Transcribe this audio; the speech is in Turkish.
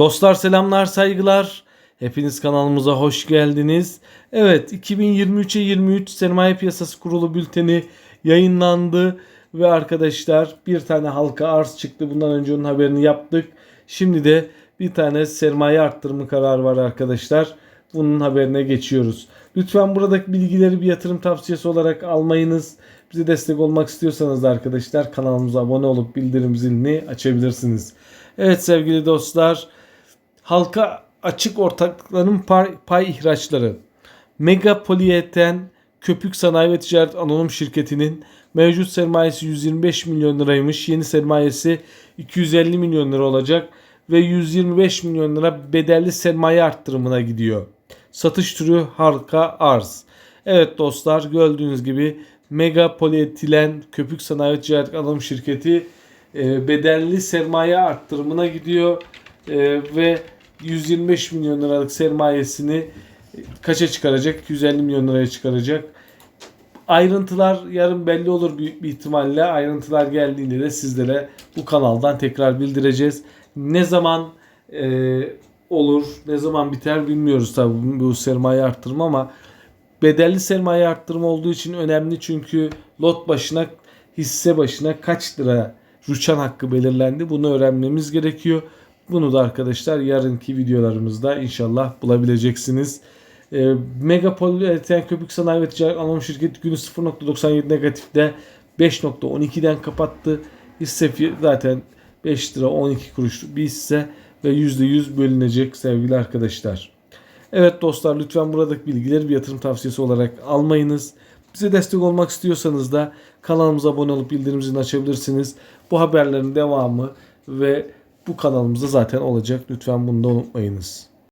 Dostlar selamlar saygılar. Hepiniz kanalımıza hoş geldiniz. Evet 2023'e 23 sermaye piyasası kurulu bülteni yayınlandı. Ve arkadaşlar bir tane halka arz çıktı. Bundan önce onun haberini yaptık. Şimdi de bir tane sermaye arttırımı kararı var arkadaşlar. Bunun haberine geçiyoruz. Lütfen buradaki bilgileri bir yatırım tavsiyesi olarak almayınız. Bize destek olmak istiyorsanız da arkadaşlar kanalımıza abone olup bildirim zilini açabilirsiniz. Evet sevgili dostlar halka açık ortakların pay, pay ihraçları. Mega Polyeten Köpük Sanayi ve Ticaret Anonim Şirketi'nin mevcut sermayesi 125 milyon liraymış. Yeni sermayesi 250 milyon lira olacak ve 125 milyon lira bedelli sermaye arttırımına gidiyor. Satış türü halka arz. Evet dostlar gördüğünüz gibi Mega Polyetilen Köpük Sanayi Ticaret Anonim Şirketi e, bedelli sermaye arttırımına gidiyor E, ve 125 milyon liralık sermayesini kaça çıkaracak? 150 milyon liraya çıkaracak. Ayrıntılar yarın belli olur büyük bir ihtimalle. Ayrıntılar geldiğinde de sizlere bu kanaldan tekrar bildireceğiz. Ne zaman e, olur, ne zaman biter bilmiyoruz tabii bu sermaye arttırma ama bedelli sermaye arttırma olduğu için önemli çünkü lot başına hisse başına kaç lira rüçhan hakkı belirlendi bunu öğrenmemiz gerekiyor. Bunu da arkadaşlar yarınki videolarımızda inşallah bulabileceksiniz. E, Megapol Eten Köpük Sanayi ve Ticaret Anonim Şirketi günü 0.97 negatifte 5.12'den kapattı. Hisse zaten 5 lira 12 kuruş bir hisse ve %100 bölünecek sevgili arkadaşlar. Evet dostlar lütfen buradaki bilgileri bir yatırım tavsiyesi olarak almayınız. Bize destek olmak istiyorsanız da kanalımıza abone olup bildirim açabilirsiniz. Bu haberlerin devamı ve bu kanalımızda zaten olacak. Lütfen bunu da unutmayınız.